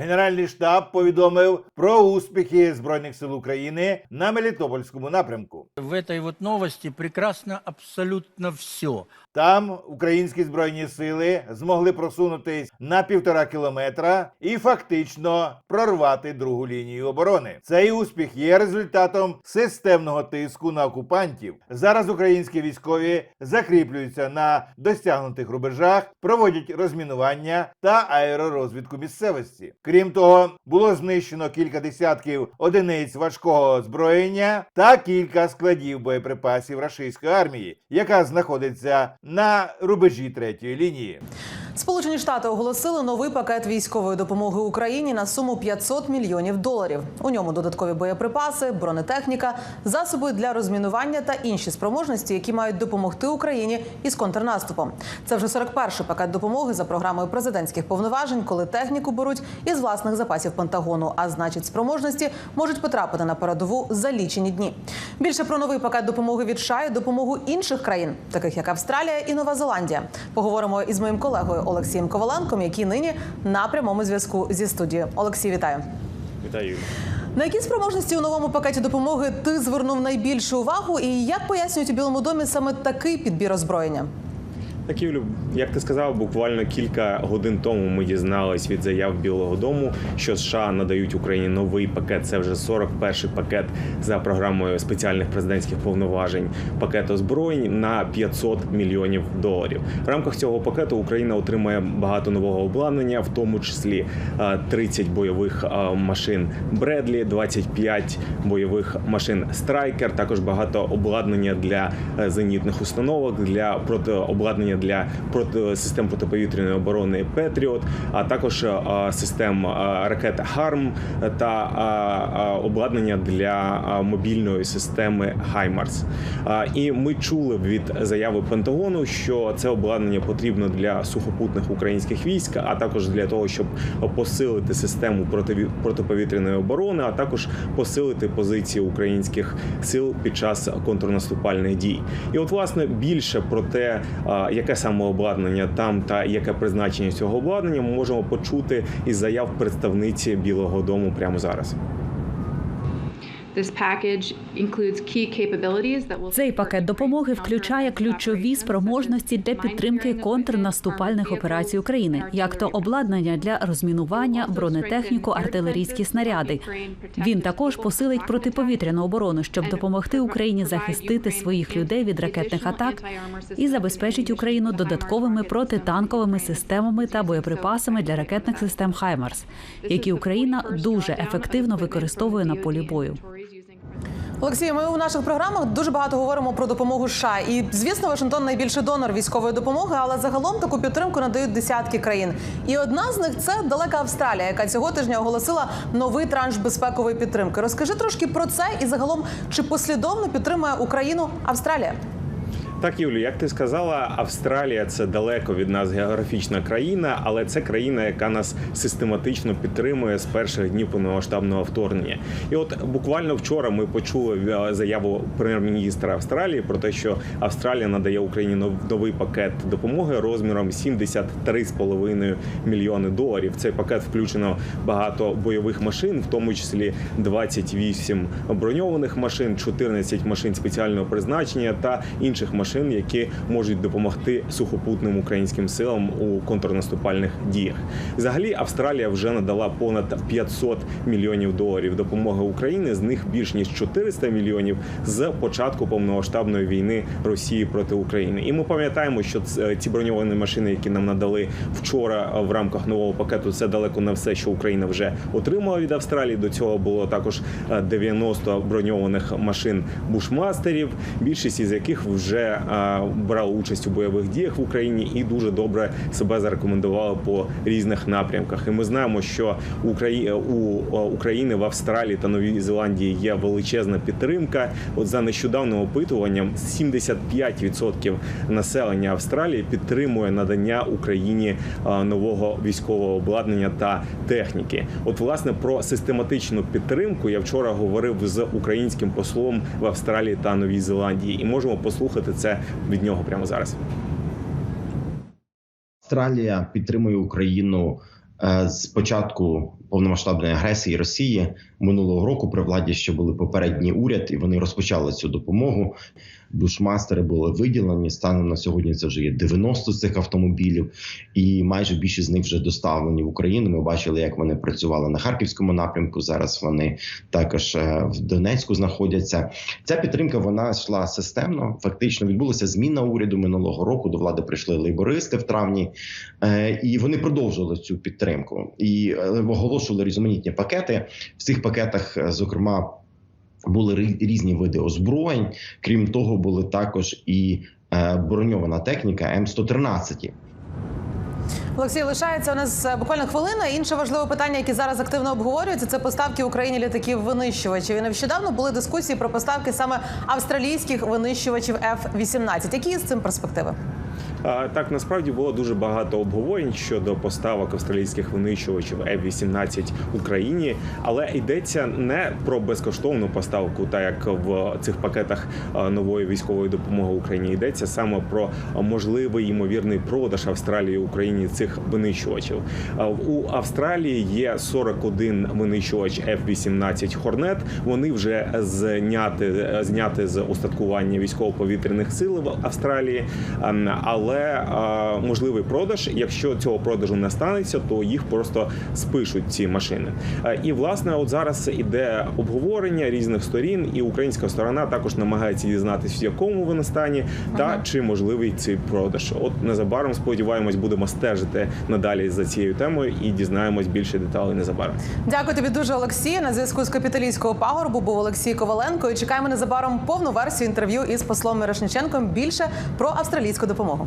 Генеральний штаб повідомив про успіхи збройних сил України на Мелітопольському напрямку. В этой вот новости прекрасно абсолютно все. Там українські збройні сили змогли просунутись на півтора кілометра і фактично прорвати другу лінію оборони. Цей успіх є результатом системного тиску на окупантів. Зараз українські військові закріплюються на досягнутих рубежах, проводять розмінування та аеророзвідку місцевості. Крім того, було знищено кілька десятків одиниць важкого озброєння та кілька складів боєприпасів рашистської армії, яка знаходиться на рубежі третьої лінії. Сполучені Штати оголосили новий пакет військової допомоги Україні на суму 500 мільйонів доларів. У ньому додаткові боєприпаси, бронетехніка, засоби для розмінування та інші спроможності, які мають допомогти Україні із контрнаступом. Це вже 41-й пакет допомоги за програмою президентських повноважень, коли техніку беруть із власних запасів Пентагону, а значить, спроможності можуть потрапити на передову за лічені дні. Більше про новий пакет допомоги від США і допомогу інших країн, таких як Австралія і Нова Зеландія. Поговоримо із моїм колегою Олексієм Коваленком, який нині на прямому зв'язку зі студією. Олексій, вітаю. Вітаю. На які спроможності у новому пакеті допомоги ти звернув найбільшу увагу, і як пояснюють у Білому домі саме такий підбір озброєння? Юлю, як ти сказав, буквально кілька годин тому ми дізнались від заяв Білого Дому, що США надають Україні новий пакет. Це вже 41-й пакет за програмою спеціальних президентських повноважень. Пакет озброєнь на 500 мільйонів доларів. В рамках цього пакету Україна отримає багато нового обладнання, в тому числі е, 30 бойових е, машин Бредлі, 25 бойових машин Страйкер. Також багато обладнання для е, зенітних установок, для протиобладнання для систем протиповітряної оборони Петріот, а також е, систем е, ракет Харм та е, е, обладнання для е, мобільної системи Хаймарс. Е, І ми чули від заяви Пентагону, що це обладнання потрібно для сухопутних українських військ, а також для того, щоб посилити систему протиповітряної оборони, а також посилити позиції українських сил під час контрнаступальних дій. І от власне більше про те, а, яке саме обладнання там та яке призначення цього обладнання, ми можемо почути із заяв представниці Білого Дому прямо зараз. Цей пакет допомоги включає ключові спроможності для підтримки контрнаступальних операцій України, як то обладнання для розмінування, бронетехніку, артилерійські снаряди. Він також посилить протиповітряну оборону, щоб допомогти Україні захистити своїх людей від ракетних атак і забезпечить Україну додатковими протитанковими системами та боєприпасами для ракетних систем Хаймарс, які Україна дуже ефективно використовує на полі бою. Олексій, ми у наших програмах дуже багато говоримо про допомогу США. І звісно, Вашингтон найбільший донор військової допомоги, але загалом таку підтримку надають десятки країн. І одна з них це далека Австралія, яка цього тижня оголосила новий транш безпекової підтримки. Розкажи трошки про це і загалом чи послідовно підтримує Україну Австралія? Так, Юлі, як ти сказала, Австралія це далеко від нас географічна країна, але це країна, яка нас систематично підтримує з перших днів повномасштабного вторгнення. І от буквально вчора ми почули е, заяву прем'єр-міністра Австралії про те, що Австралія надає Україні нов- новий пакет допомоги розміром 73,5 мільйони доларів. В цей пакет включено багато бойових машин, в тому числі 28 броньованих машин, 14 машин спеціального призначення та інших машин, які можуть допомогти сухопутним українським силам у контрнаступальних діях. Взагалі, Австралія вже надала понад 500 мільйонів доларів допомоги Україні. З них більш ніж 400 мільйонів з початку повномасштабної війни Росії проти України. І ми пам'ятаємо, що ці броньовані машини, які нам надали вчора в рамках нового пакету, це далеко не все, що Україна вже отримала від Австралії. До цього було також е, 90 броньованих машин бушмастерів, більшість із яких вже е, брали участь у бойових діях в Україні і дуже добре себе зарекомендували по різних напрямках. І ми знаємо, що Украї- у е, України в Австралії та Новій Зеландії є величезна підтримка. От за нещодавним опитуванням 75% населення Австралії підтримує надання Україні е, нового військового обладнання та техніки. От власне про систематичну підтримку я вчора говорив з українським послом в Австралії та Новій Зеландії, і можемо послухати це від нього прямо зараз. Австралія підтримує Україну е, з початку повномасштабної агресії Росії минулого року при владі ще були попередній уряд, і вони розпочали цю допомогу. Бушмастери були виділені. Станом на сьогодні це вже є 90 цих автомобілів, і майже більшість з них вже доставлені в Україну. Ми бачили, як вони працювали на харківському напрямку. Зараз вони також е, в Донецьку знаходяться. Ця підтримка вона йшла системно. Фактично відбулася зміна уряду минулого року. До влади прийшли лейбористи в травні, е, і вони продовжували цю підтримку і е, оголошували різноманітні пакети. В цих пакетах, е, зокрема. Були різні види озброєнь. Крім того, були також і е, броньована техніка М113. Олексій, лишається у нас е, буквально хвилина. Інше важливе питання, яке зараз активно обговорюється, це поставки Україні літаків винищувачів. І нещодавно були дискусії про поставки саме австралійських винищувачів F-18. Які з цим перспективи? Так, насправді було дуже багато обговорень щодо поставок австралійських винищувачів F-18 Україні, але йдеться не про безкоштовну поставку, так як в цих пакетах нової військової допомоги Україні йдеться саме про можливий ймовірний продаж Австралії Україні цих винищувачів. У Австралії є 41 винищувач F-18 Hornet. Вони вже зняти зняти з устаткування військово-повітряних сил в Австралії. Ем, Але можливий продаж, якщо цього продажу не станеться, то їх просто спишуть ці машини. І власне, от зараз іде обговорення різних сторін, і українська сторона також намагається дізнатися, в якому вони стані, та чи можливий цей продаж. От незабаром сподіваємось, будемо стежити надалі за цією темою і дізнаємось більше деталей незабаром. Дякую тобі дуже, Олексій. На зв'язку з капіталійського пагорбу був Олексій Коваленко. І чекаємо незабаром повну версію інтерв'ю із послом Мирошниченком більше про австралійську допомогу.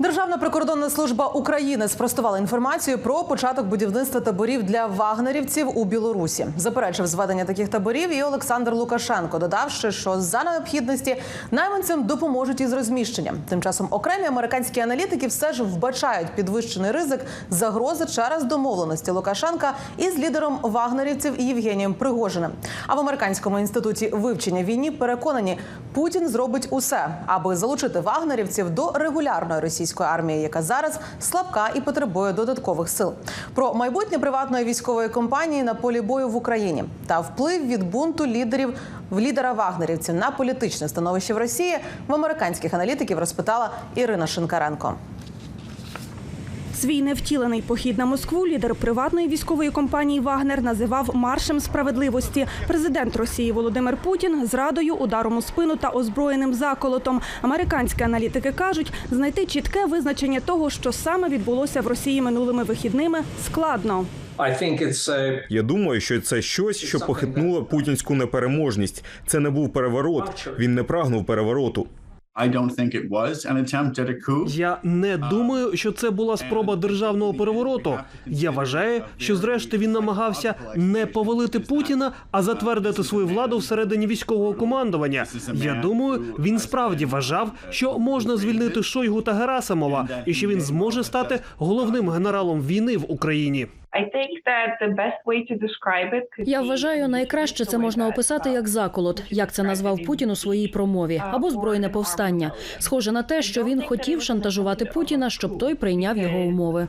Державна прикордонна служба України спростувала інформацію про початок будівництва таборів для вагнерівців у Білорусі. Заперечив зведення таких таборів і Олександр Лукашенко, додавши, що за необхідності найманцям допоможуть із розміщенням. Тим часом окремі американські аналітики все ж вбачають підвищений ризик загрози через домовленості Лукашенка із лідером вагнерівців Євгенієм Пригожиним. А в американському інституті вивчення війни переконані, Путін зробить усе, аби залучити вагнерівців до регулярної російської армії, яка зараз слабка і потребує додаткових сил. Про майбутнє приватної військової компанії на полі бою в Україні та вплив від бунту лідерів в лідера вагнерівців на політичне становище в Росії в американських аналітиків розпитала Ірина Шинкаренко. Свій невтілений похід на Москву лідер приватної військової компанії Вагнер називав маршем справедливості. Президент Росії Володимир Путін зрадою, ударом у спину та озброєним заколотом. Американські аналітики кажуть, знайти чітке визначення того, що саме відбулося в Росії минулими вихідними, складно. Я думаю, що це щось, що похитнуло путінську непереможність. Це не був переворот. Він не прагнув перевороту. I don't think it was an attempt at a coup. Я не думаю, що це була спроба державного перевороту. Я вважаю, що зрештою він намагався не повалити Путіна, а затвердити свою владу всередині військового командування. Я думаю, він справді вважав, що можна звільнити Шойгу та Герасимова, і що він зможе стати головним генералом війни в Україні. Я вважаю, найкраще це можна описати як заколот, як це назвав Путін у своїй промові, або збройне повстання. Схоже на те, що він хотів шантажувати Путіна, щоб той прийняв його умови.